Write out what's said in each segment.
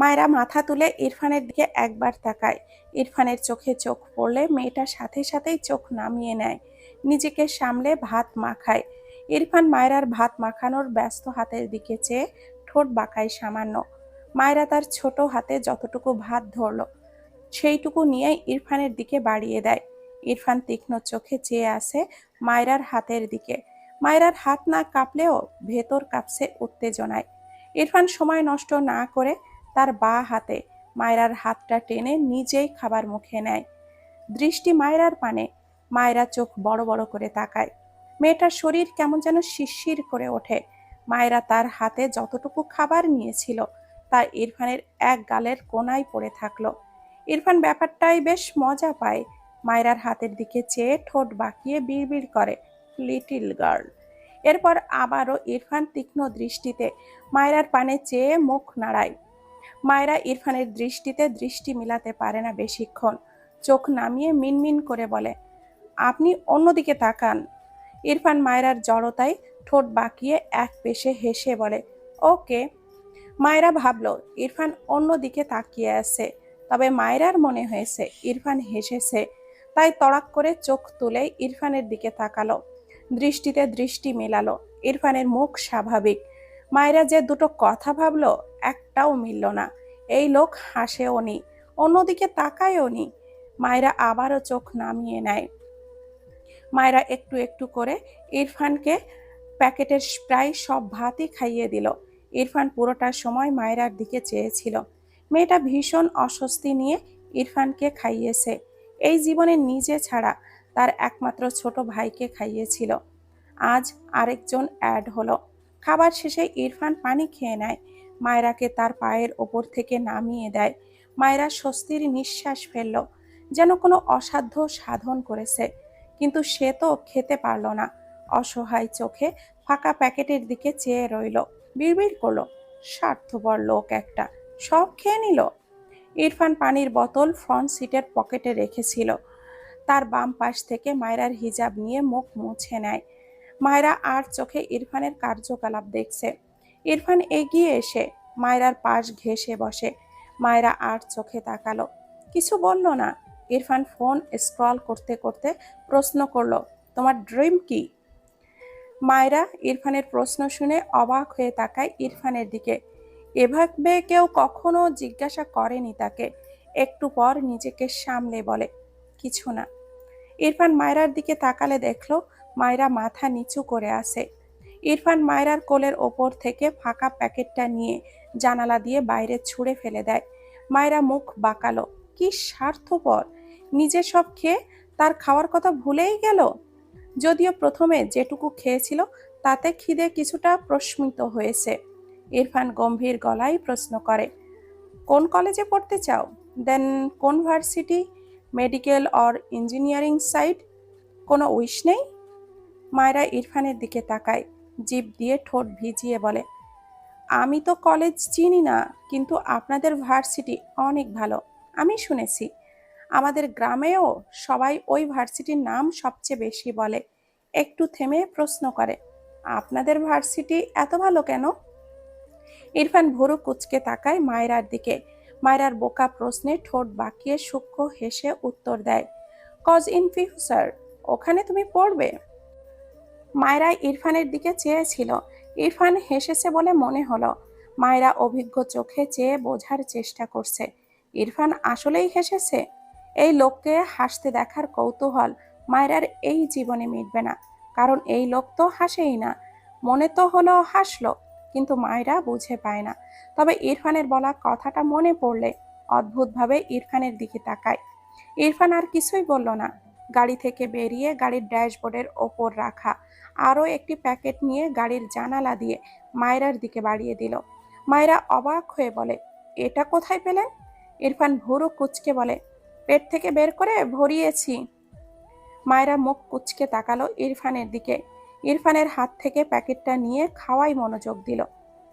মায়েরা মাথা তুলে ইরফানের দিকে একবার তাকায়। ইরফানের চোখে চোখ পড়লে মেয়েটা সাথে সাথেই চোখ নামিয়ে নেয়। নিজেকে সামলে ভাত মাখায়। ইরফান মায়রার ভাত মাখানোর ব্যস্ত হাতের দিকে চেয়ে ঠোঁট বাঁকায় সামান্য। মায়েরা তার ছোট হাতে যতটুকু ভাত ধরল, সেইটুকু নিয়ে ইরফানের দিকে বাড়িয়ে দেয়। ইরফান তীক্ষ্ণ চোখে চেয়ে আসে মায়রার হাতের দিকে। মায়রার হাত না কাঁপলেও ভেতর কাঁপছে উত্তেজনায়। ইরফান সময় নষ্ট না করে তার বা হাতে। মায়রার হাতটা টেনে নিজেই খাবার মুখে নেয়। দৃষ্টি মায়রার পানে। মায়রা চোখ বড় বড় করে তাকায়। মেয়েটার শরীর কেমন যেন শিরশির করে ওঠে। মায়েরা তার হাতে যতটুকু খাবার নিয়েছিল, তা ইরফানের এক গালের কোনায় পড়ে থাকল। ইরফান ব্যাপারটাই বেশ মজা পায়। মায়রার হাতের দিকে চেয়ে ঠোঁট বাঁকিয়ে বিড়বিড় করে, লিটিল গার্ল। এরপর আবারও ইরফান তীক্ষ্ণ দৃষ্টিতে মায়রার পানে চেয়ে মুখ নাড়ায়। মায়রা ইরফানের দৃষ্টিতে দৃষ্টি মিলাতে পারে না বেশিক্ষণ। চোখ নামিয়ে মিনমিন করে বলে, আপনি অন্যদিকে তাকান। ইরফান মায়রার জড়তায় ঠোঁট বাঁকিয়ে এক পেশে হেসে বলে, ওকে। মায়রা ভাবল, ইরফান অন্যদিকে তাকিয়ে আছে। তবে মায়রার মনে হয়েছে, ইরফান হেসেছে। তাই তড়াক করে চোখ তুলে ইরফানের দিকে তাকালো। দৃষ্টিতে দৃষ্টি মেলালো। ইরফানের মুখ স্বাভাবিক। মায়েরা যে দুটো কথা ভাবলো একটাও মিলল না। এই লোক হাসেও নি, অন্যদিকে তাকায়ও নি। মায়েরা আবারও চোখ নামিয়ে নেয়। মায়েরা একটু একটু করে ইরফানকে প্যাকেটের প্রায় সব ভাতই খাইয়ে দিল। ইরফান পুরোটা সময় মায়েরার দিকে চেয়েছিল। মেয়েটা ভীষণ অস্বস্তি নিয়ে ইরফানকে খাইয়েছে। এই জীবনে নিজে ছাড়া তার একমাত্র ছোট ভাইকে খাইয়েছিল। আজ আরেকজন অ্যাড হলো। খাবার শেষে ইরফান পানি খেয়ে নেয়। মায়রাকে তার পায়ের ওপর থেকে নামিয়ে দেয়। মায়েরা স্বস্তির নিঃশ্বাস ফেলল, যেন কোনো অসাধ্য সাধন করেছে। কিন্তু সে তো খেতে পারল না। অসহায় চোখে ফাঁকা প্যাকেটের দিকে চেয়ে রইল। বিড়বিড় করল, স্বার্থপর লোক একটা, সব খেয়ে নিল। ইরফান পানির বোতল ফ্রন্ট সিটের পকেটে রেখেছিল। তার বাম পাশ থেকে মায়রার হিজাব নিয়ে মুখ মুছে নেয়। মায়রা আর চোখে ইরফানের কার্যকলাপ দেখছে। ইরফান এগিয়ে এসে মায়রার পাশ ঘেসে বসে। মায়রা আর চোখে তাকালো। কিছু বলল না। ইরফান ফোন স্ক্রল করতে করতে প্রশ্ন করল, তোমার ড্রিম কি? মায়রা ইরফানের প্রশ্ন শুনে অবাক হয়ে তাকায় ইরফানের দিকে। এভাবে কেউ কখনো জিজ্ঞাসা করেনি তাকে। একটু পর নিজেকে সামলে বলে, কিছু না। ইরফান মায়রার দিকে তাকালে দেখল, মায়রা মাথা নিচু করে আসে ইরফান মায়রার কোলের ওপর থেকে ফাঁকা প্যাকেটটা নিয়ে জানালা দিয়ে বাইরে ছুঁড়ে ফেলে দেয়। মায়েরা মুখ বাঁকালো। কি স্বার্থপর। নিজে সব খেয়ে তার খাওয়ার কথা ভুলেই গেল। যদিও প্রথমে যেটুকু খেয়েছিল, তাতে খিদে কিছুটা প্রস্মিত হয়েছে। ইরফান গম্ভীর গলায় প্রশ্ন করে, কোন কলেজে পড়তে চাও? দেন কোন varsity? Medical or engineering side কোনো উইশ নেই? মায়েরা ইরফানের দিকে তাকায়, জিভ দিয়ে ঠোঁট ভিজিয়ে বলে আমি তো কলেজ চিনি না, কিন্তু আপনাদের ভার্সিটি অনেক ভালো। আমি শুনেছি। আমাদের গ্রামেও সবাই ওই ভার্সিটির নাম সবচেয়ে বেশি বলে। একটু থেমে প্রশ্ন করে, আপনাদের ভার্সিটি এত ভালো কেন? ইরফান ভুরু কুচকে তাকায় মায়রার দিকে। মায়রার বোকা প্রশ্নে ঠোঁট বাঁকিয়ে সূক্ষ্ম হেসে উত্তর দেয় কজ ইন ফিউচার ওখানে তুমি পড়বে? মায়রা ইরফানের দিকে চেয়েছিল ইরফান হেসেছে বলে মনে হলো। মায়েরা অভিজ্ঞ চোখে চেয়ে বোঝার চেষ্টা করছে। ইরফান আসলেই হেসেছে? এই লোককে হাসতে দেখার কৌতূহল মায়েরার এই জীবনে মিটবে না। কারণ এই লোক তো হাসেই না। মনে তো হলো হাসলো, কিন্তু মায়রা বুঝে পায় না। তবে ইরফানের বলা কথাটা মনে পড়লে অদ্ভুতভাবে ইরফানের দিকে তাকায়। ইরফান আর কিছুই বলল না। গাড়ি থেকে বেরিয়ে গাড়ির ড্যাশবোর্ডের ওপর রাখা আরও একটি প্যাকেট নিয়ে গাড়ির জানালা দিয়ে মায়রার দিকে বাড়িয়ে দিল। মায়রা অবাক হয়ে বলে, এটা কোথায় পেলেন ইরফান ভুরু কুচকে বলে, পেট থেকে বের করে ভরিয়েছি। মায়েরা মুখ কুচকে তাকালো ইরফানের দিকে। ইরফানের হাত থেকে প্যাকেটটা নিয়ে খাওয়াই মনোযোগ দিল।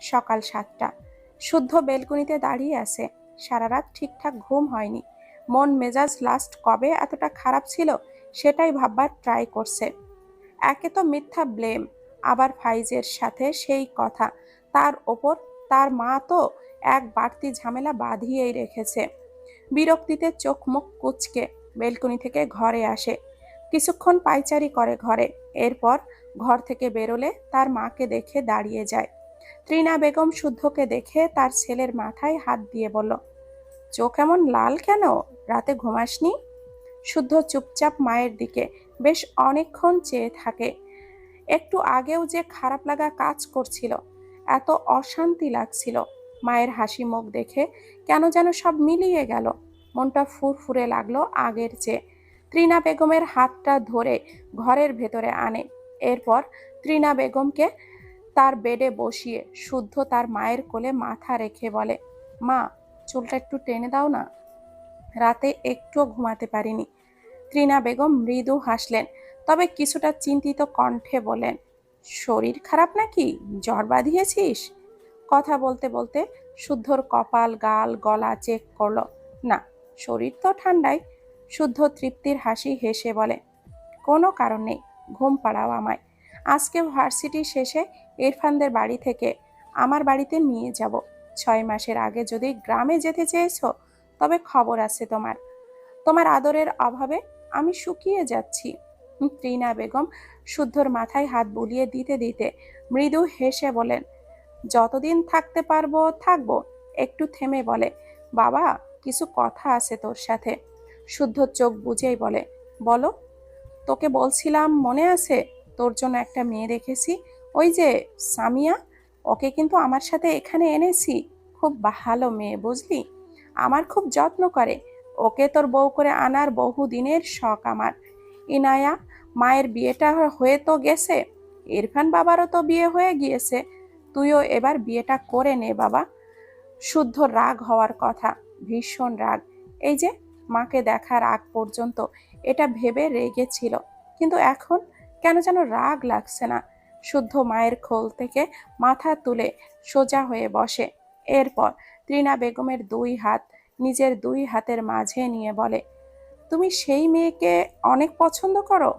সকাল সাতটা। শুদ্ধ বেলকুনিতে দাঁড়িয়ে আছে। সারা রাত ঠিকঠাক ঘুম হয়নি। মন মেজাজ লাস্ট কবে এতটা খারাপ ছিল সেটাই ভাববার ট্রাই করছে। একে তো মিথ্যা ব্লেম আবার ফাইজের সাথে সেই কথা। তার ওপর তার মা তো এক বাড়তি ঝামেলা বাঁধিয়েই রেখেছে। বিরক্তিতে চোখ মুখ কুচকে বেলকনি থেকে ঘরে আসে। কিছুক্ষণ পাইচারি করে ঘরে, এরপর ঘর থেকে বেরোলে তার মাকে দেখে দাঁড়িয়ে যায়। ত্রিনা বেগম শুদ্ধকে দেখে তার ছেলের মাথায় হাত দিয়ে বলল, চোখ এমন লাল কেন? রাতে ঘুমাসনি? শুদ্ধ চুপচাপ মায়ের দিকে বেশ অনেকক্ষণ চেয়ে থাকে। একটু আগেও যে খারাপ লাগা কাজ করছিল, এত অশান্তি লাগছিল। মায়ের হাসি মুখ দেখে কেন যেন সব মিলিয়ে গেল। মনটা ফুরফুরে লাগল আগের চেয়ে। ত্রিনা বেগমের হাতটা ধরে ঘরের ভেতরে আনে। এরপর ত্রিনা বেগমকে তার বেডে বসিয়ে শুদ্ধ তার মায়ের কোলে মাথা রেখে বলে, মা, চুলটা একটু টেনে দাও না। রাতে একটুও ঘুমাতে পারিনি। ত্রিনা বেগম মৃদু হাসলেন, তবে কিছুটা চিন্তিত কণ্ঠে বলেন শরীর খারাপ নাকি? জ্বর বাঁধিয়েছিস? কথা বলতে বলতে শুদ্ধর কপাল, গাল, গলা চেক করল, না, শরীর তো ঠান্ডায় শুদ্ধ তৃপ্তির হাসি হেসে বলে, কোনো কারণ নেই, ঘুম পাড়াও আমায়। আজকে ভার্সিটি শেষে ইরফানদের বাড়ি থেকে আমার বাড়িতে নিয়ে যাব। ছয় মাসের আগে যদি গ্রামে যেতে চেয়েছো, তবে খবর আছে তোমার। তোমার আদরের অভাবে আমি শুকিয়ে যাচ্ছি। ত্রিনা বেগম শুদ্ধর মাথায় হাত বুলিয়ে দিতে দিতে মৃদু হেসে বলেন, যতদিন থাকতে পারব, থাকব। একটু থেমে বলে, বাবা, কিছু কথা আছে তোর সাথে। শুদ্ধ চোখ বুঝেই বলে, বলো, তোকে বলছিলাম মনে আছে? তোর জন্য একটা মেয়ে রেখেছি ওই যে সামিয়া, ওকে কিন্তু আমার সাথে এখানে এনেছি। খুব ভালো মেয়ে, বুঝলি? আমার খুব যত্ন করে। ওকে তোর বউ করে আনার বহু দিনের শখ আমার। ইনায়া, মায়ের বিয়েটা হয়ে তো গেছে, ইরফান বাবারও তো বিয়ে হয়ে গিয়েছে, তুইও এবার বিয়েটা করে নে বাবা। শুদ্ধ রাগ হওয়ার কথা, ভীষণ রাগ। এই যে, মাকে দেখার আগ পর্যন্ত এটা ভেবে রেগেছিল, কিন্তু এখন কেন যেন রাগ লাগছে না। শুদ্ধ মায়ের খোল থেকে মাথা তুলে সোজা হয়ে বসে। এরপর ত্রিনা বেগমের দুই হাত নিজের দুই হাতের মাঝে নিয়ে বলে, তুমি সেই মেয়েকে অনেক পছন্দ করো?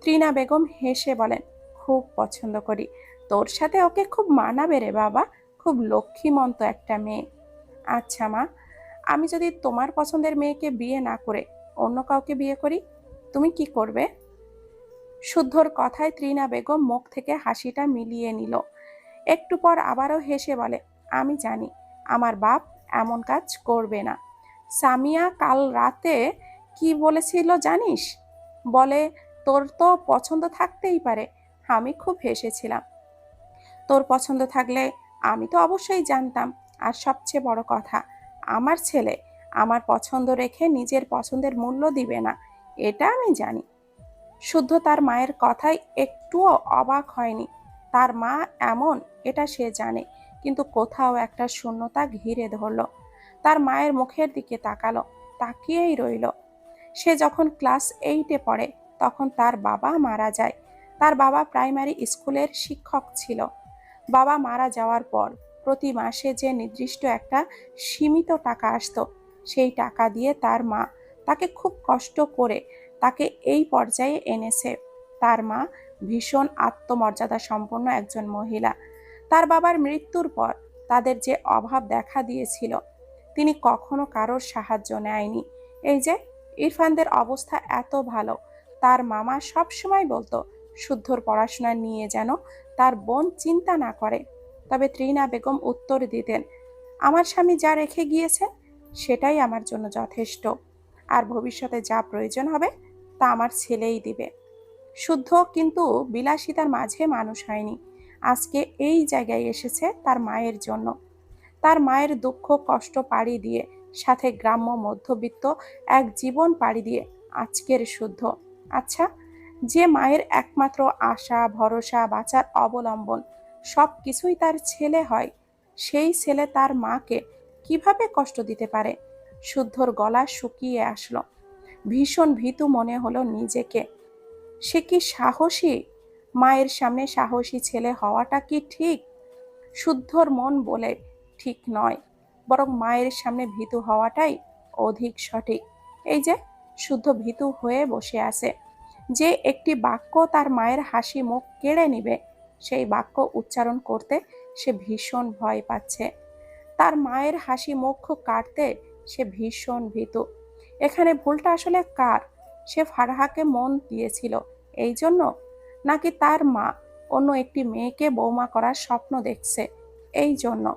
ত্রিনা বেগম হেসে বলেন, খুব পছন্দ করি। তোর সাথে ওকে খুব মানাবে রে বাবা, খুব লক্ষ্মীমন্ত একটা মেয়ে। আচ্ছা মা, আমি যদি তোমার পছন্দের মেয়েকে বিয়ে না করে অন্য কাউকে বিয়ে করি, তুমি কি করবে? শুদ্ধর কথায় ত্রিনা বেগম মুখ থেকে হাসিটা মিলিয়ে নিল। একটু পর আবারও হেসে বলে, আমি জানি, আমার বাপ এমন কাজ করবে না। সামিয়া কাল রাতে কি বলেছিল জানিস? বলে, তোর তো পছন্দ থাকতেই পারে। আমি খুব হেসেছিলাম। তোর পছন্দ থাকলে আমি তো অবশ্যই জানতাম। আর সবচেয়ে বড় কথা, আমার ছেলে আমার পছন্দ রেখে নিজের পছন্দের মূল্য দিবে না, এটা আমি জানি। শুদ্ধ তার মায়ের কথায় একটুও অবাক হয়নি। তার মা এমন, এটা সে জানে। কিন্তু কোথাও একটা শূন্যতা ঘিরে ধরল। তার মায়ের মুখের দিকে তাকালো, তাকিয়েই রইল। সে যখন ক্লাস এইটে পড়ে, তখন তার বাবা মারা যায়। তার বাবা প্রাইমারি স্কুলের শিক্ষক ছিল। বাবা মারা যাওয়ার পর প্রতি মাসে যে নির্দিষ্ট একটা সীমিত টাকা আসতো, সেই টাকা দিয়ে তার মা তাকে খুব কষ্ট করে তাকে এই পর্যায়ে এনেছে। তার মা ভীষণ আত্মমর্যাদা সম্পন্ন একজন মহিলা। তার বাবার মৃত্যুর পর তাদের যে অভাব দেখা দিয়েছিল, তিনি কখনো কারোর সাহায্য নেয়নি। এই যে, ইরফানদের অবস্থা এত ভালো, তার মামা সবসময় বলতো, শুদ্ধর পড়াশোনা নিয়ে যেন তার বোন চিন্তা না করে। তবে ত্রিনা বেগম উত্তর দিতেন, আমার স্বামী যা রেখে গিয়েছে, সেটাই আমার জন্য যথেষ্ট। আর ভবিষ্যতে যা প্রয়োজন হবে, তা আমার ছেলেই দিবে। শুদ্ধ কিন্তু বিলাসিতার মাঝে মানুষ হয়নি। আজকে এই জায়গায় এসেছে তার মায়ের জন্য। তার মায়ের দুঃখ, কষ্ট পাড়ি দিয়ে, সাথে গ্রাম্য মধ্যবিত্ত এক জীবন পাড়ি দিয়ে আজকের শুদ্ধ। আচ্ছা যে মায়ের একমাত্র আশা, ভরসা, বাঁচার অবলম্বন সব কিছুই তার ছেলে হয়, সেই ছেলে তার মাকে কীভাবে কষ্ট দিতে পারে? শুদ্ধর গলা শুকিয়ে আসলো। ভীষণ ভীতু মনে হলো নিজেকে। সে কি সাহসী? মায়ের সামনে সাহসী ছেলে হওয়াটা কি ঠিক? শুদ্ধর মন বলে ঠিক নয়, বরং মায়ের সামনে ভীতু হওয়াটাই অধিক সঠিক। এই যে শুদ্ধ ভীতু হয়ে বসে আছে, যে একটি বাক্য তার মায়ের হাসি মুখ কেড়ে নিবে, সেই বাক্য উচ্চারণ করতে সে ভীষণ ভয় পাচ্ছে। তার মায়ের হাসি মুখ কাটতে সে ভীষণ ভীতু। এখানে ভুলটা আসলে কার? সে ফারহাকে মন দিয়েছিল, এই জন্য নাকি তার মা অন্য একটি মেয়েকে বৌমা করার স্বপ্ন দেখছে? এই জন্য।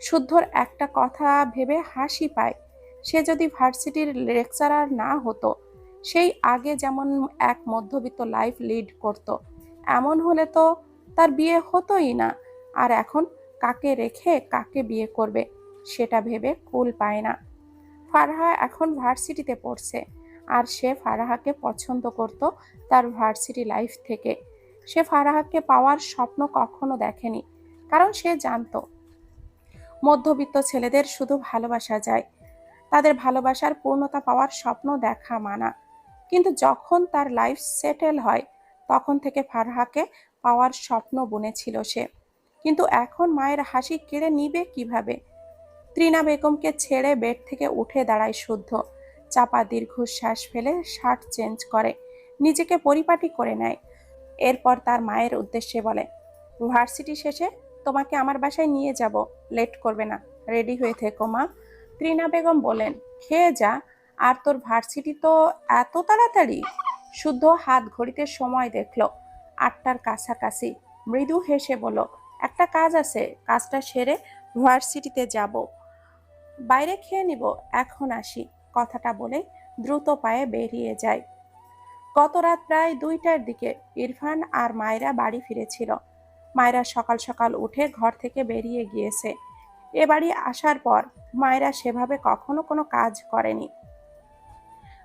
শুদ্ধর একটা কথা ভেবে হাসি পায়। সে যদি ভার্সিটির লেকচারার না হতো, সেই আগে যেমন এক মধ্যবিত্ত লাইফ লিড করত, এমন হলে তো তার বিয়ে হতোই না। আর এখন কাকে রেখে কাকে বিয়ে করবে, সেটা ভেবে কুল পায় না। ফারহা এখন ভার্সিটিতে পড়ছে। আর সে ফারাহাকে পছন্দ করত তার ভার্সিটি লাইফ থেকে। সে ফারাহাকে পাওয়ার স্বপ্ন কখনো দেখেনি, কারণ সে জানতো মধ্যবিত্ত ছেলেদের শুধু ভালোবাসা যায়। তাদের ভালোবাসার পূর্ণতা পাওয়ার স্বপ্ন দেখা মানা। কিন্তু যখন তার লাইফ সেটেল হয়, তখন থেকে ফারহাকে পাওয়ার স্বপ্ন বুনেছিল সে। কিন্তু এখন মায়ের হাসি কেড়ে নিবে কীভাবে? ত্রিনা বেগমকে ছেড়ে বেড থেকে উঠে দাঁড়ায় শুদ্ধ। চাপা দীর্ঘশ্বাস ফেলে শার্ট চেঞ্জ করে, নিজেকে পরিপাটি করে নেয়। এরপর তার মায়ের উদ্দেশ্যে বলে, ভার্সিটি শেষে তোমাকে আমার বাসায় নিয়ে যাব, লেট করবে না, রেডি হয়ে থেকো মা। ত্রিনা বেগম বলেন খেয়ে যা, আর তোর ভার্সিটি তো এত তাড়াতাড়ি? শুদ্ধ হাত ঘড়িতে সময় দেখল, আটটার কাছাকাছি। মৃদু হেসে বলল, একটা কাজ আছে, কাজটা সেরে ভার্সিটিতে যাব। বাইরে খেয়ে নিব, এখন আসি। কথাটা বলে দ্রুত পায়ে বেরিয়ে যায়। গত রাত প্রায় দুইটার দিকে ইরফান আর মায়রা বাড়ি ফিরেছিল। মায়রা সকাল সকাল উঠে ঘর থেকে বেরিয়ে গিয়েছে। এ বাড়ি আসার পর মায়েরা সেভাবে কখনো কোনো কাজ করেনি।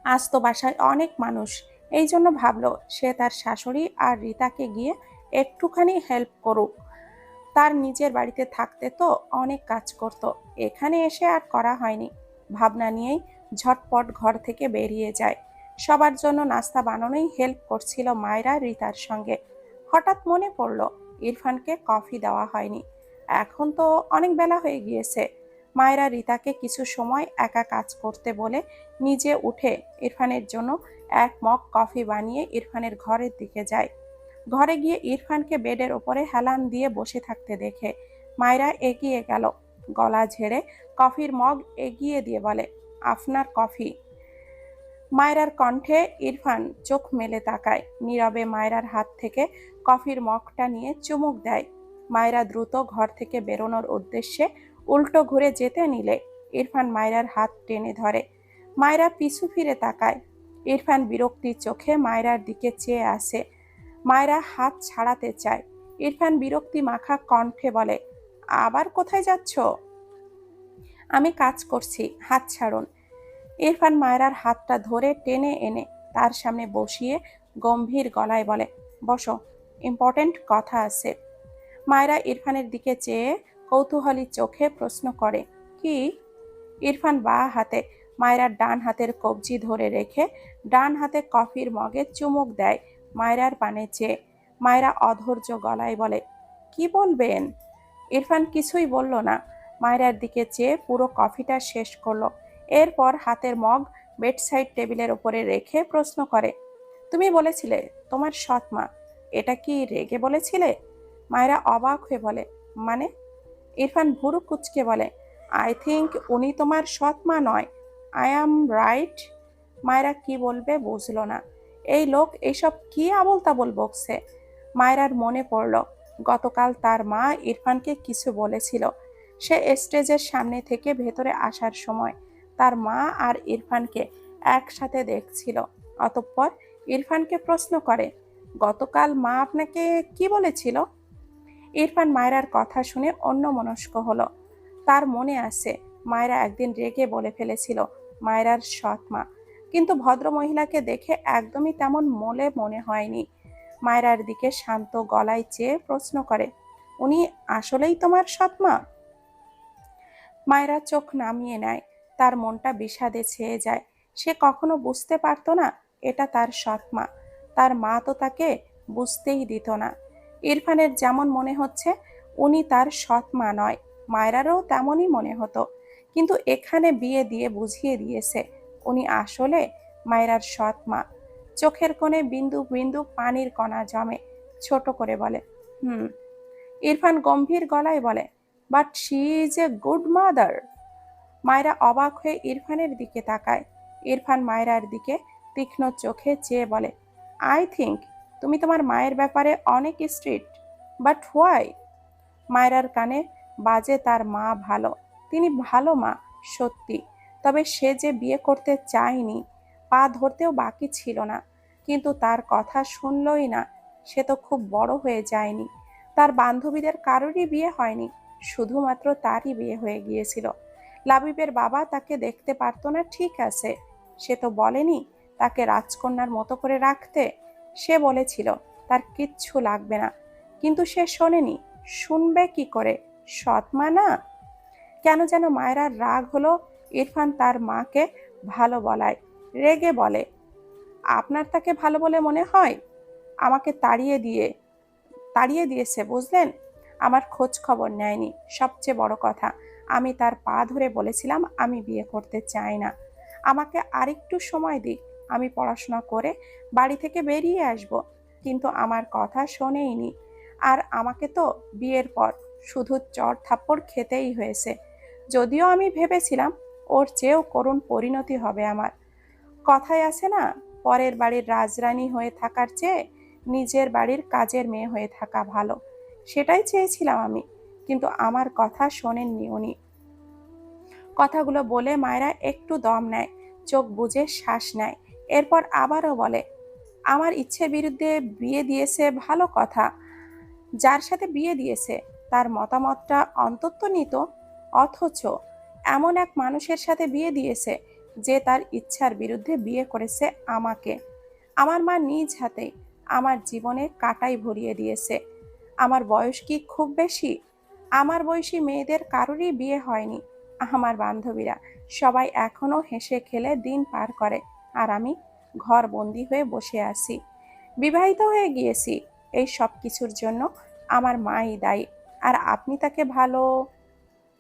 আজ তো বাসায় অনেক মানুষ। এই জন্য ভাবলো সে তার শাশুড়ি আর রিতাকে গিয়ে একটুখানি হেল্প করুক। তার নিজের বাড়িতে থাকতে তো অনেক কাজ করত। এখানে এসে আর করা হয়নি। ভাবনা নিয়েই ঝটপট ঘর থেকে বেরিয়ে যায়। সবার জন্য নাস্তা বানানোই হেল্প করছিল মায়রা রিতার সঙ্গে। হঠাৎ মনে পড়ল, ইরফানকে কফি দেওয়া হয়নি। এখন তো অনেক বেলা হয়ে গিয়েছে। মায়েরা রিতাকে কিছু সময় একা কাজ করতে বলে নিজে উঠে ইরফানের জন্য এক মগ কফি বানিয়ে ইরফানের ঘরের দিকে যায়। ঘরে গিয়ে ইরফানকে বেডের ওপরে হেলান দিয়ে বসে থাকতে দেখে মায়েরা এগিয়ে গেল। গলা ঝেড়ে কফির মগ এগিয়ে দিয়ে বলে আপনার কফি। মায়রার কণ্ঠে ইরফান চোখ মেলে তাকায়। নীরবে মায়রার হাত থেকে কফির মগটা নিয়ে চুমুক দেয়। মায়রা দ্রুত ঘর থেকে বেরোনোর উদ্দেশ্যে উল্টো ঘুরে যেতে নিলে ইরফান মায়রার হাত টেনে ধরে। মায়রা পিছু ফিরে তাকায়। ইরফান বিরক্তির চোখে মায়রার দিকে চেয়ে আসে। মায়রা হাত ছাড়াতে চায়। ইরফান বিরক্তি মাখা কণ্ঠে বলে, আবার কোথায় যাচ্ছ? আমি কাজ করছি, হাত ছাড়ুন। ইরফান মায়রার হাতটা ধরে টেনে এনে তার সামনে বসিয়ে গম্ভীর গলায় বলে, বসো ইম্পর্টেন্ট কথা আছে। মায়রা ইরফানের দিকে চেয়ে কৌতূহলী চোখে প্রশ্ন করে, কি? ইরফান বা হাতে মায়রার ডান হাতের কবজি ধরে রেখে ডান হাতে কফির মগে চুমুক দেয় মায়রার পানে চেয়ে। মায়রা অধৈর্য গলায় বলে, কি বলবেন? ইরফান কিছুই বলল না। মায়রার দিকে চেয়ে পুরো কফিটা শেষ করল। এরপর হাতের মগ বেডসাইড টেবিলের ওপরে রেখে প্রশ্ন করে, তুমি বলেছিলে তোমার সৎ মা, এটা কি রেগে বলেছিলে? মায়েরা অবাক হয়ে বলে মানে? ইরফান ভুরু কুচকে বলে আই থিঙ্ক উনি তোমার সৎ মা নয়। আই অ্যাম রাইট মায়েরা কি বলবে বুঝলো না। এই লোক এইসব কি আবল তাবল বকছে? মায়েরার মনে পড়ল, গতকাল তার মা ইরফানকে কিছু বলেছিল। সে স্টেজের সামনে থেকে ভেতরে আসার সময় তার মা আর ইরফানকে একসাথে দেখছিল। অতঃপর ইরফানকে প্রশ্ন করে, গতকাল মা আপনাকে কি বলেছিল? ইরফান মায়রার কথা শুনে অন্য মনস্ক হলো। তার মনে আছে, মায়েরা একদিন রেগে বলে ফেলেছিল, মায়রার সৎ মা। কিন্তু ভদ্র মহিলাকে দেখে একদমই তেমন মলে মনে হয়নি। মায়রার দিকে শান্ত গলায় চেয়ে প্রশ্ন করে, উনি আসলেই তোমার সৎ মা? মায়েরা চোখ নামিয়ে নেয়, তার মনটা বিষাদে ছেয়ে যায়। সে কখনো বুঝতে পারতো না, এটা তার সৎ মা। তার মা তো তাকে বুঝতেই দিত না। ইরফানের যেমন মনে হচ্ছে, উনি তার সৎ মা নয়, মায়েরারও তেমনই মনে হতো। কিন্তু এখানে বিয়ে দিয়ে বুঝিয়ে দিয়েছে, উনি আসলে মায়েরার সৎ মা। চোখের কোণে বিন্দু বিন্দু পানির কণা জমে, ছোট করে বলে, হুম। ইরফান গম্ভীর গলায় বলে but she is a good mother মায়েরা অবাক হয়ে ইরফানের দিকে তাকায়। ইরফান মায়েরার দিকে তীক্ষ্ণ চোখে চেয়ে বলে আই থিঙ্ক তুমি তোমার মায়ের ব্যাপারে অনেক স্ট্রিক্ট বাট হোয়াই মায়েরার কানে বাজে তার মা ভালো। তিনি ভালো মা, সত্যি। তবে সে যে বিয়ে করতে চায়নি, পা ধরতেও বাকি ছিল না। কিন্তু তার কথা শুনলই না। সে তো খুব বড় হয়ে যায়নি। তার বান্ধবীদের কারোরই বিয়ে হয়নি। শুধুমাত্র তারই বিয়ে হয়ে গিয়েছিল। লাবিবের বাবা তাকে দেখতে পারতো না, ঠিক আছে। সে তো বলেনি তাকে রাজকন্যার মতো করে রাখতে। সে বলেছিল, তার কিচ্ছু লাগবে না। কিন্তু সে শোনেনি, শুনবে কি করে? সৎমা না? কেন যেন মায়েরার রাগ হলো ইরফান তার মাকে ভালো বলায়, রেগে বলে, আপনার তাকে ভালো বলে মনে হয়? আমাকে তাড়িয়ে দিয়ে, তাড়িয়ে দিয়েছে, বুঝলেন? আমার খোঁজ খবর নেয়নি। সবচেয়ে বড় কথা, আমি তার পা ধরে বলেছিলাম আমি বিয়ে করতে চাই না। আমাকে আরেকটু সময় দিক, আমি পড়াশোনা করে বাড়ি থেকে বেরিয়ে আসব, কিন্তু আমার কথা শোনেইনি। আর আমাকে তো বিয়ের পর শুধু চর থাপ্পড় খেতেই হয়েছে। যদিও আমি ভেবেছিলাম ওর চেয়েও করুণ পরিণতি হবে আমার। কথায় আছে না, পরের বাড়ির রাজরানী হয়ে থাকার চেয়ে নিজের বাড়ির কাজের মেয়ে হয়ে থাকা ভালো। সেটাই চেয়েছিলাম আমি, কিন্তু আমার কথা শোনেননি উনি। কথাগুলো বলে মায়েরা একটু দম নেয়, চোখ বুজে শ্বাস নেয়, এরপর আবারও বলে, আমার ইচ্ছের বিরুদ্ধে বিয়ে দিয়েছে ভালো কথা। যার সাথে বিয়ে দিয়েছে, তার মতামতটা অন্তত নিত, অথচ এমন এক মানুষের সাথে বিয়ে দিয়েছে, যে তার ইচ্ছার বিরুদ্ধে বিয়ে করেছে আমাকে। আমার মা নিজ হাতে আমার জীবনে কাটাই ভরিয়ে দিয়েছে। আমার বয়স কি খুব বেশি? আমার বয়সী মেয়েদের কারোরই বিয়ে হয়নি। আমার বান্ধবীরা সবাই এখনও হেসে খেলে দিন পার করে, আর আমি ঘর বন্দি হয়ে বসে আছি। বিবাহিত হয়ে গিয়েছি। এই সব কিছুর জন্য আমার মাই দায়ী, আর আপনি তাকে ভালো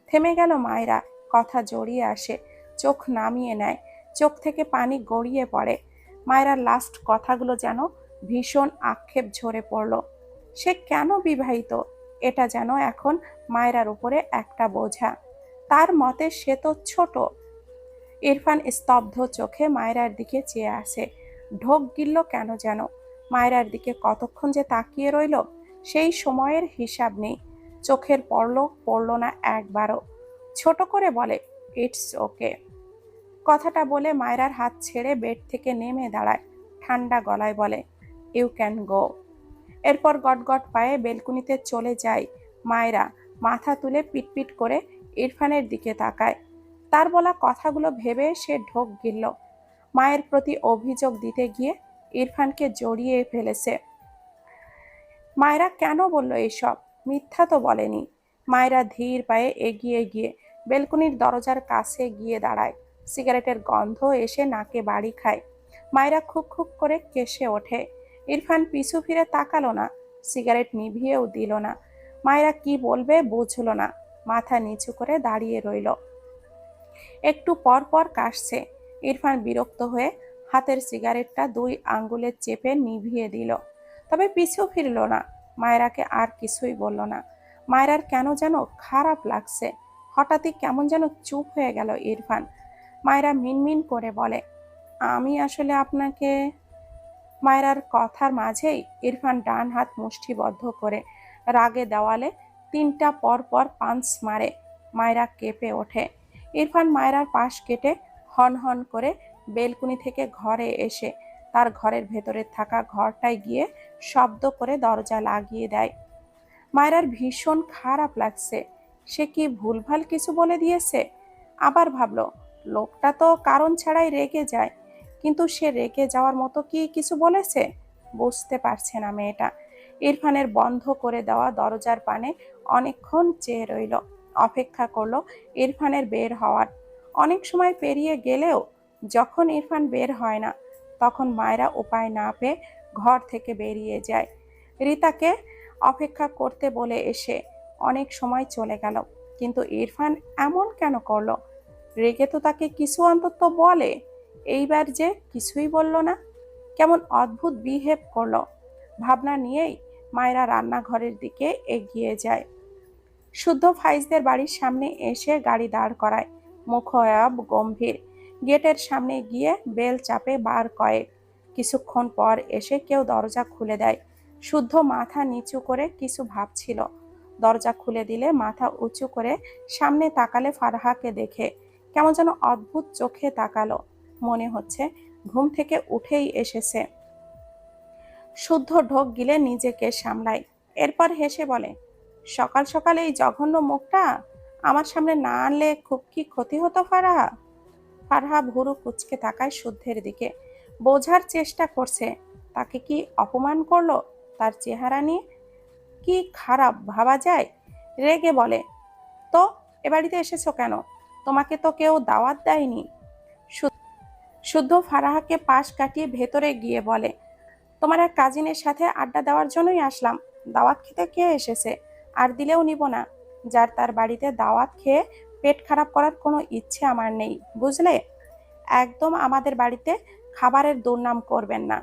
থেমে গেল মায়েরা। কথা জড়িয়ে আসে, চোখ নামিয়ে নেয়, চোখ থেকে পানি গড়িয়ে পড়ে। মায়েরা লাস্ট কথাগুলো যেন ভীষণ আক্ষেপ ঝরে পড়ল। সে কেন বিবাহিত? এটা যেন এখন মায়েরার উপরে একটা বোঝা। তার মতে সে তো ছোট। ইরফান স্তব্ধ চোখে মায়েরার দিকে চেয়ে আসে ঢোক গিলল কেন যেন? মায়েরার দিকে কতক্ষণ যে তাকিয়ে রইল, সেই সময়ের হিসাব নেই। চোখের পড়ল পড়ল না একবারও। ছোট করে বলে ইটস ওকে কথাটা বলে মায়েরার হাত ছেড়ে বেড থেকে নেমে দাঁড়ায়। ঠান্ডা গলায় বলে ইউ ক্যান গো এরপর গটগট পায়ে বেলকুনিতে চলে যায় মায়েরা। মাথা তুলে পিটপিট করে ইরফানের দিকে তাকায়। তার বলা কথাগুলো ভেবে সে ঢোক গিলল। মায়ের প্রতি অভিযোগ দিতে গিয়ে ইরফানকে জড়িয়ে ফেলেছে। মায়েরা কেন বলল এসব? মিথ্যা তো বলেনি। মায়েরা ধীর পায়ে এগিয়ে গিয়ে বেলকুনির দরজার কাছে গিয়ে দাঁড়ায়। সিগারেটের গন্ধ এসে নাকে বাড়ি খায়। মায়েরা খুব খুব করে কেসে ওঠে। ইরফান পিছু ফিরে তাকালো না। সিগারেট নিভিয়েও দিল না। মায়েরা কি বলবে বুঝলো না। মাথা নিচু করে দাঁড়িয়ে রইল। একটু পর পর কাশছে। ইরফান বিরক্ত হয়ে হাতের সিগারেটটা দুই আঙ্গুলে চেপে নিভিয়ে দিল। তবে পিছু ফিরল না। মায়েরাকে আর কিছুই বলল না। মায়েরার কেন যেন খারাপ লাগছে। হঠাৎই কেমন যেন চুপ হয়ে গেল ইরফান। মায়েরা মিনমিন করে বলে, আমি আসলে আপনাকে মায়েরার কথার মাঝেই ইরফান ডান হাত মুষ্টিবদ্ধ করে রাগে দেওয়ালে তিনটা পর পর পাঞ্চ মারে, মায়েরা কেঁপে ওঠে। ইরফান মায়েরার পাশ কেটে হন হন করে বেলকুনি থেকে ঘরে এসে তার ঘরের ভেতরে থাকা ঘরটায় গিয়ে শব্দ করে দরজা লাগিয়ে দেয়। মায়েরার ভীষণ খারাপ লাগছে। সে কি ভুলভাল কিছু বলে দিয়েছে? আবার ভাবলো, লোকটা তো কারণ ছাড়াই রেগে যায়। কিন্তু সে রেগে যাওয়ার মতো কি কিছু বলেছে? বুঝতে পারছে না মেয়েটা। ইরফানের বন্ধ করে দেওয়া দরজার পানে অনেকক্ষণ চেয়ে রইল। অপেক্ষা করল ইরফানের বের হওয়ার। অনেক সময় পেরিয়ে গেলেও যখন ইরফান বের হয় না, তখন মায়েরা উপায় না পেয়ে ঘর থেকে বেরিয়ে যায়। রিতাকে অপেক্ষা করতে বলে এসে অনেক সময় চলে গেল। কিন্তু ইরফান এমন কেন করল? রেগে তো তাকে কিছু অন্তত বলে। এইবার যে কিছুই বলল না, কেমন অদ্ভুত বিহেভ করল। ভাবনা নিয়েই মায়েরা রান্নাঘরের দিকে এগিয়ে যায়। শুদ্ধ ফাইজদের বাড়ির সামনে এসে গাড়ি দাঁড় করায়। মুখয়াব গম্ভীর। গেটের সামনে গিয়ে বেল চাপে বার কয়েক। কিছুক্ষণ পর এসে কেউ দরজা খুলে দেয়। শুদ্ধ মাথা নিচু করে কিছু ভাবছিল। দরজা খুলে দিলে মাথা উঁচু করে সামনে তাকালে ফারহাকে দেখে, কেমন যেন অদ্ভুত চোখে তাকালো। মনে হচ্ছে, ঘুম থেকে উঠেই এসেছে। শুদ্ধ ঢোক গিলে নিজেকে সামলাই এরপর হেসে বলে, সকাল সকাল এই জঘন্য মুখটা আমার সামনে না আনলে খুব কি ক্ষতি হতো ফারহা ফারহা ভুরু কুচকে তাকায় শুদ্ধের দিকে, বোঝার চেষ্টা করছে, তাকে কি অপমান করল তার চেহারা নিয়ে? কি খারাপ ভাবা যায়? রেগে বলে, তো এ বাড়িতে এসেছ কেন? তোমাকে তো কেউ দাওয়াত দেয়নি। শুদ্ধ ফারাহাকে পাশ কাটিয়ে ভেতরে গিয়ে বলে, তোমার এক কাজিনের সাথে আড্ডা দেওয়ার জন্যই আসলাম। দাওয়াত খেতে কে এসেছে? আর দিলেও নিব না। যার তার বাড়িতে দাওয়াত খেয়ে পেট খারাপ করার কোনো ইচ্ছে আমার নেই, বুঝলে? একদম আমাদের বাড়িতে খাবারের দুর্নাম করবেন না।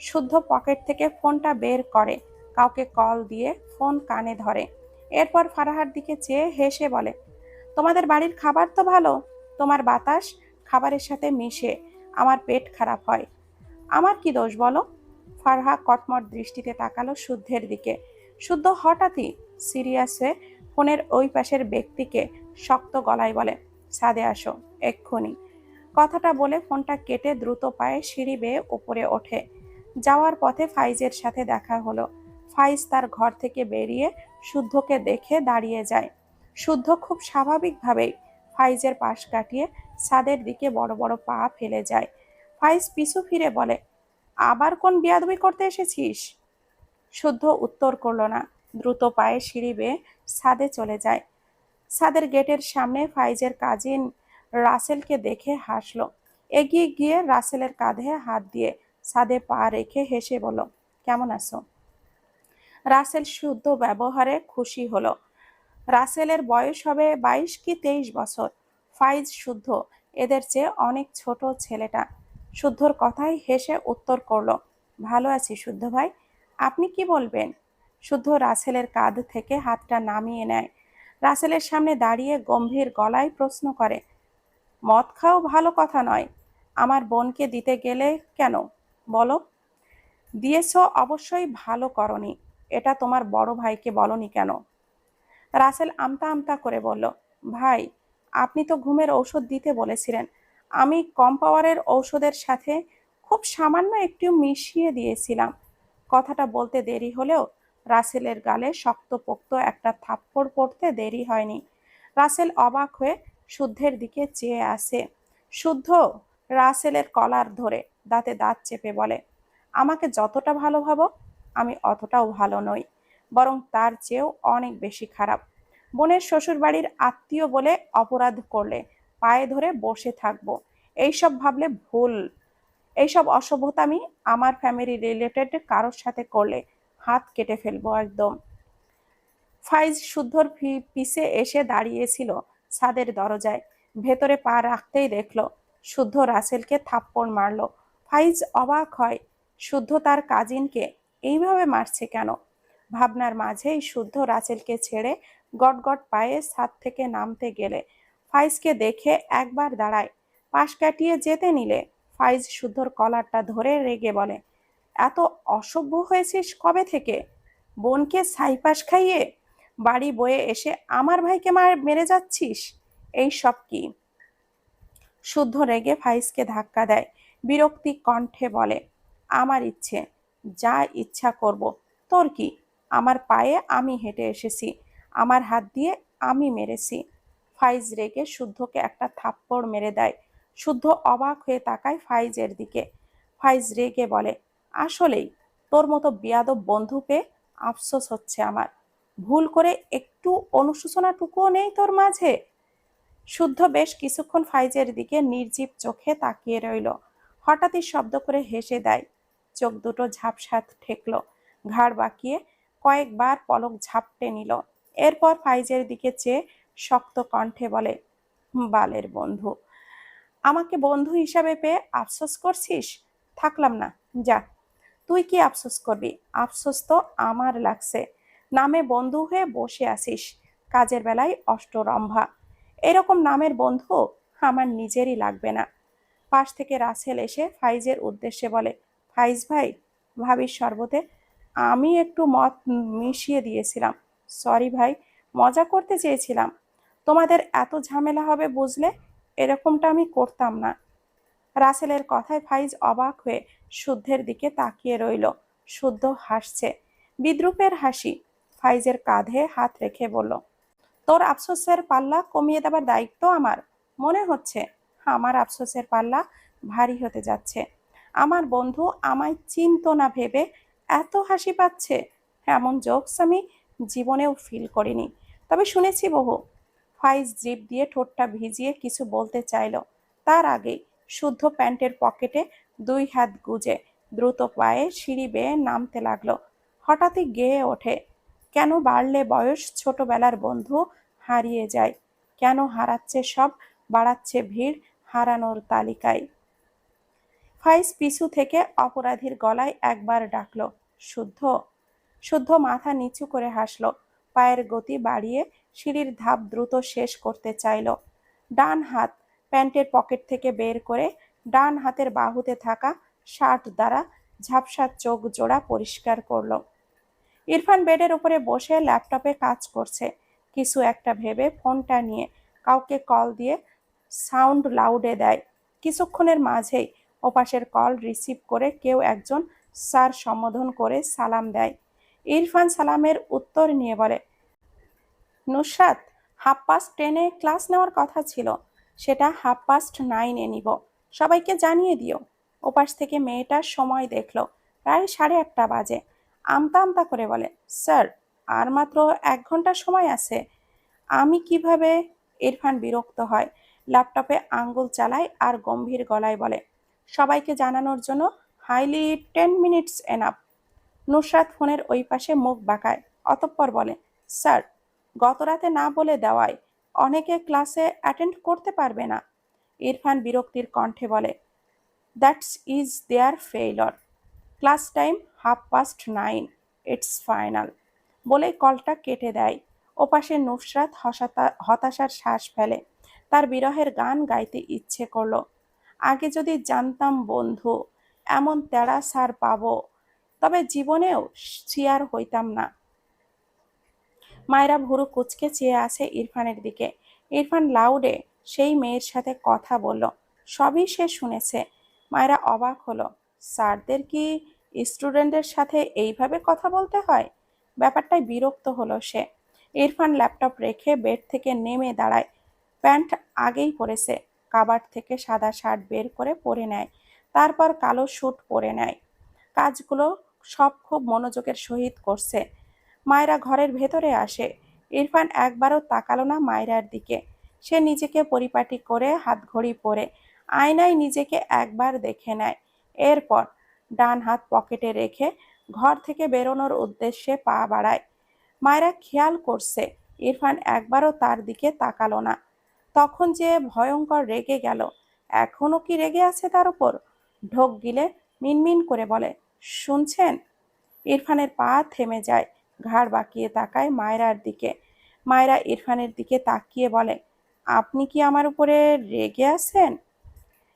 শুদ্ধ পকেট থেকে ফোনটা বের করে, কাউকে কল দিয়ে ফোন কানে ধরে। এরপর ফারাহার দিকে চেয়ে হেসে বলে, তোমাদের বাড়ির খাবার তো ভালো। তোমার বাতাস খাবারের সাথে মিশে। আমার পেট খারাপ হয়। আমার কি দোষ বলো? ফারহা কটমট দৃষ্টিতে তাকালো শুদ্ধের দিকে। শুদ্ধ হঠাৎই সিরিয়াসে ফোনের ওই পাশের ব্যক্তিকে শক্ত গলায় বলে সাদে আসো, এক্ষুনি। কথাটা বলে ফোনটা কেটে দ্রুত পায়ে সিঁড়ি বেয়ে উপরে ওঠে। যাওয়ার পথে ফাইজের সাথে দেখা হলো। ফাইজ তার ঘর থেকে বেরিয়ে শুদ্ধকে দেখে দাঁড়িয়ে যায়। শুদ্ধ খুব স্বাভাবিকভাবেই ফাইজের পাশ কাটিয়ে সাদের দিকে বড় বড় পা ফেলে যায়। ফাইজ পিছু ফিরে বলে, আবার কোন বিয়াদবি করতে এসেছিস? শুদ্ধ উত্তর করল না। দ্রুত পায়ে সিঁড়ি বেয়ে ছাদে চলে যায়। ছাদের গেটের সামনে ফাইজের কাজিন রাসেলকে দেখে হাসলো। এগিয়ে গিয়ে রাসেলের কাঁধে হাত দিয়ে ছাদে পা রেখে হেসে বলল, কেমন আছো? রাসেল শুদ্ধ ব্যবহারে খুশি হলো। রাসেলের বয়স হবে বাইশ কি তেইশ বছর। ফাইজ শুদ্ধ, এদের চেয়ে অনেক ছোট ছেলেটা। শুদ্ধর কথাই হেসে উত্তর করল, ভালো আছি শুদ্ধ ভাই, আপনি কি বলবেন? শুদ্ধ রাসেলের কাঁধ থেকে হাতটা নামিয়ে নেয়। রাসেলের সামনে দাঁড়িয়ে গম্ভীর গলায় প্রশ্ন করে, মদ খাও ভালো কথা নয়, আমার বোনকে দিতে গেলে কেন? বলো। দিয়েছ অবশ্যই ভালো করনি, এটা তোমার বড় ভাইকে বলনি কেন? রাসেল আমতা আমতা করে বলল, ভাই, আপনি তো ঘুমের ঔষধ দিতে বলেছিলেন। আমি কম পাওয়ারের ঔষধের সাথে খুব সামান্য একটু মিশিয়ে দিয়েছিলাম। কথাটা বলতে দেরি হলেও রাসেলের গালে শক্তপোক্ত একটা থাপ্পড় পড়তে দেরি হয়নি। রাসেল অবাক হয়ে শুদ্ধের দিকে চেয়ে আসে শুদ্ধ? রাসেলের কলার ধরে দাঁতে দাঁত চেপে বলে, আমাকে যতটা ভালো ভাবো, আমি অতটাও ভালো নই। বরং তার চেয়েও অনেক বেশি খারাপ। বোনের শ্বশুরবাড়ির আত্মীয় বলে অপরাধ করলে পায়ে ধরে বসে থাকব। এইসব ভাবলে ভুল। এইসব অসভ্যতামি আমার ফ্যামিলি রিলেটেড কারোর সাথে করলে হাত কেটে ফেলব একদম। ফাইজ শুদ্ধর পিছে এসে দাঁড়িয়েছিল ছাদের দরজায়। ভেতরে পা রাখতেই দেখল শুদ্ধ রাসেলকে থাপ্পড় মারলো। ফাইজ অবাক হয়, শুদ্ধ তার কাজিনকে এইভাবে মারছে কেন? ভাবনার মাঝেই শুদ্ধ রাসেলকে ছেড়ে গটগট পায়ে ছাদ থেকে নামতে গেলে। ফাইজকে দেখে একবার দাঁড়ায়। পাশ কাটিয়ে যেতে নিলে, ফাইজ শুদ্ধর কলারটা ধরে রেগে বলে, এত অসভ্য হয়েছিস কবে থেকে? বোনকে সাইপাস খাইয়ে বাড়ি বয়ে এসে আমার ভাইকে মার মেরে যাচ্ছিস? এই সব কি? শুদ্ধ রেগে ফাইজকে ধাক্কা দেয়। বিরক্তি কণ্ঠে বলে, আমার ইচ্ছে, যা ইচ্ছা করব। তোর কি? আমার পায়ে আমি হেঁটে এসেছি, আমার হাত দিয়ে আমি মেরেছি। ফাইজ রেগে শুদ্ধকে একটা থাপ্পড় মেরে দেয়। শুদ্ধ অবাক হয়ে তাকায় ফাইজের দিকে। ফাইজ রেগে বলে, আসলেই, তোর মতো বিয়াদব বন্ধু পেয়ে আফসোস হচ্ছে আমার। ভুল করে একটু অনুশোচনাটুকুও নেই তোর মাঝে? শুদ্ধ বেশ কিছুক্ষণ ফাইজের দিকে নির্জীব চোখে তাকিয়ে রইল। হঠাৎই শব্দ করে হেসে দেয়। চোখ দুটো ঝাপসাত ঠেকল। ঘাড় বাঁকিয়ে কয়েকবার পলক ঝাপটে নিল। এরপর ফাইজের দিকে চেয়ে শক্ত কণ্ঠে বলে, বালের বন্ধু, আমাকে বন্ধু হিসাবে পেয়ে আফসোস করছিস? থাকলাম না, যা। তুই কি আফসোস করবি? আফসোস তো আমার লাগছে। নামে বন্ধু হয়ে বসে আসিস কাজের বেলায় অষ্টরম্ভা। এরকম নামের বন্ধু আমার নিজেরই লাগবে না। পাশ থেকে রাসেল এসে ফাইজের উদ্দেশ্যে বলে, ফাইজ ভাই, ভাবির শরবতে আমি একটু মদ মিশিয়ে দিয়েছিলাম। সরি ভাই, মজা করতে চেয়েছিলাম। তোমাদের এত ঝামেলা হবে বুঝলে? এরকমটা আমি করতাম না। রাসেলের কথায় ফাইজ অবাক হয়ে শুদ্ধের দিকে তাকিয়ে রইল। শুদ্ধ হাসছে। বিদ্রুপের হাসি। ফাইজের কাঁধে হাত রেখে বলল, তোর আফসোসের পাল্লা কমিয়ে দেবার দায়িত্ব আমার। মনে হচ্ছে আমার আফসোসের পাল্লা ভারী হতে যাচ্ছে। আমার বন্ধু আমায় চিন্ত না ভেবে এত হাসি পাচ্ছে। এমন জোকস আমি জীবনেও ফিল করিনি। তবে শুনেছি বহু। ফাইজ জিপ দিয়ে ঠোঁটটা ভিজিয়ে কিছু বলতে চাইলো। তার আগেই শুদ্ধ প্যান্টের পকেটে দুই হাত গুজে দ্রুত পায়ে সিঁড়ি বেয়ে নামতে লাগল। হঠাৎই গেয়ে ওঠে, কেন বাড়লে বয়স ছোটবেলার বন্ধু হারিয়ে যায়? কেন হারাচ্ছে সব, বাড়াচ্ছে ভিড় হারানোর তালিকায়? ফাইজ পিছু থেকে অপরাধীর গলায় একবার ডাকলো। শুদ্ধ শুদ্ধ মাথা নিচু করে হাসলো। পায়ের গতি বাড়িয়ে সিঁড়ির ধাপ দ্রুত শেষ করতে চাইল। ডান হাত প্যান্টের পকেট থেকে বের করে ডান হাতের বাহুতে থাকা শার্ট দ্বারা ঝাপসা চোখ জোড়া পরিষ্কার করল। ইরফান বেডের উপরে বসে ল্যাপটপে কাজ করছে। কিছু একটা ভেবে ফোনটা নিয়ে কাউকে কল দিয়ে সাউন্ড লাউডে দেয়। কিছুক্ষণের মাঝেই ওপাশের কল রিসিভ করে কেউ একজন, স্যার, সম্বোধন করে সালাম দেয়। ইরফান সালামের উত্তর নিয়ে বলে, নুসরাত হাফ পাস্ট টেনে ক্লাস নেওয়ার কথা ছিল। সেটা হাফ পাস্ট নাইনে নিব। সবাইকে জানিয়ে দিও। ওপাশ থেকে মেয়েটার সময় দেখল, প্রায় সাড়ে আটটা বাজে। আমতা আমতা করে বলে, স্যার, আর মাত্র এক ঘণ্টা সময় আছে। আমি কীভাবে? ইরফান বিরক্ত হয়, ল্যাপটপে আঙ্গুল চালায় আর গম্ভীর গলায় বলে সবাইকে জানানোর জন্য highly ten minutes enough Nusrat ফোনের ওই পাশে মুখ বাঁকায়। অতঃপর বলে, স্যার গতরাতে না বলে দেওয়ায় অনেকে ক্লাসে অ্যাটেন্ড করতে পারবে না। ইরফান বিরক্তির কণ্ঠে বলে that's is their failure class time half past nine it's final বলেই কলটা কেটে দেয়। ওপাশে নুসরাত হতাশার শ্বাস ফেলে। তার বিরহের গান গাইতে ইচ্ছে করল। আগে যদি জানতাম, বন্ধু, এমন তেড়া সার পাব, তবে জীবনেও শিয়ার হইতাম না। মায়েরা ভুরু কুচকে চেয়ে আছে ইরফানের দিকে। ইরফান লাউডে সেই মেয়ের সাথে কথা বলল। সবই সে শুনেছে। মায়েরা অবাক হলো। স্যারদের কি স্টুডেন্টদের সাথে এইভাবে কথা বলতে হয়? ব্যাপারটাই বিরক্ত হলো সে। ইরফান ল্যাপটপ রেখে বেড থেকে নেমে দাঁড়ায়। প্যান্ট আগেই পরেছে। কাবাট থেকে সাদা শার্ট বের করে পরে নেয়। তারপর কালো স্যুট পরে নেয়। কাজগুলো সব খুব মনোযোগের সহিত করছে। মায়েরা ঘরের ভেতরে আসে। ইরফান একবারও তাকালো না মায়রার দিকে। সে নিজেকে পরিপাটি করে হাত ঘড়ি পরে আয়নায় নিজেকে একবার দেখে নেয়। এরপর ডান হাত পকেটে রেখে ঘর থেকে বেরোনোর উদ্দেশ্যে পা বাড়ায়। মায়েরা খেয়াল করছে, ইরফান একবারও তার দিকে তাকালো না। তখন যে ভয়ঙ্কর রেগে গেল এখনও কি রেগে আছে তার উপর? ঢোক গিলে মিনমিন করে বলে, শুনছেন? ইরফানের পা থেমে যায়, ঘাড় বাঁকিয়ে তাকায় মায়রার দিকে। মায়রা ইরফানের দিকে তাকিয়ে বলে, আপনি কি আমার উপরে রেগে আছেন?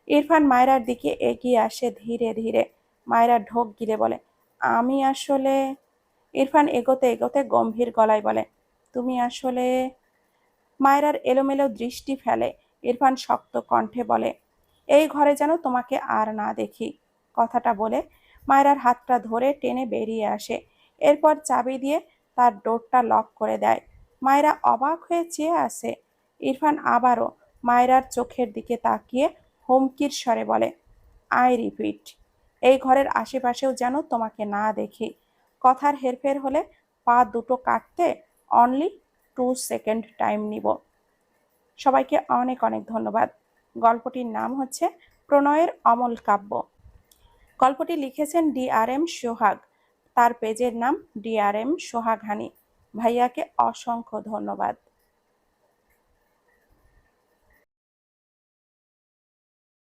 ইরফান মায়রার দিকে এগিয়ে আসে ধীরে ধীরে। মায়রা ঢোক গিলে বলে, আমি আসলে ইরফান এগোতে এগোতে গম্ভীর গলায় বলে, তুমি আসলে মায়রার এলোমেলো দৃষ্টি ফেলে। ইরফান শক্ত কণ্ঠে বলে, এই ঘরে যেন তোমাকে আর না দেখি। কথাটা বলে মায়রার হাতটা ধরে টেনে বেরিয়ে আসে। এরপর চাবি দিয়ে তার ডোরটা লক করে দেয়। মায়েরা অবাক হয়ে চেয়ে আসে ইরফান আবারও মায়রার চোখের দিকে তাকিয়ে হুমকির স্বরে বলে, আই রিপিট, এই ঘরের আশেপাশেও যেন তোমাকে না দেখি। কথার হেরফের হলে পা দুটো কাটতে অনলি টু সেকেন্ড টাইম নিব। সবাইকে অনেক অনেক ধন্যবাদ। গল্পটির নাম হচ্ছে প্রণয়ের অমল কাব্য। গল্পটি লিখেছেন ডি আর এম সোহাগ। তার পেজের নাম ডি আর এম সোহাগ হানি। ভাইয়াকে অসংখ্য ধন্যবাদ।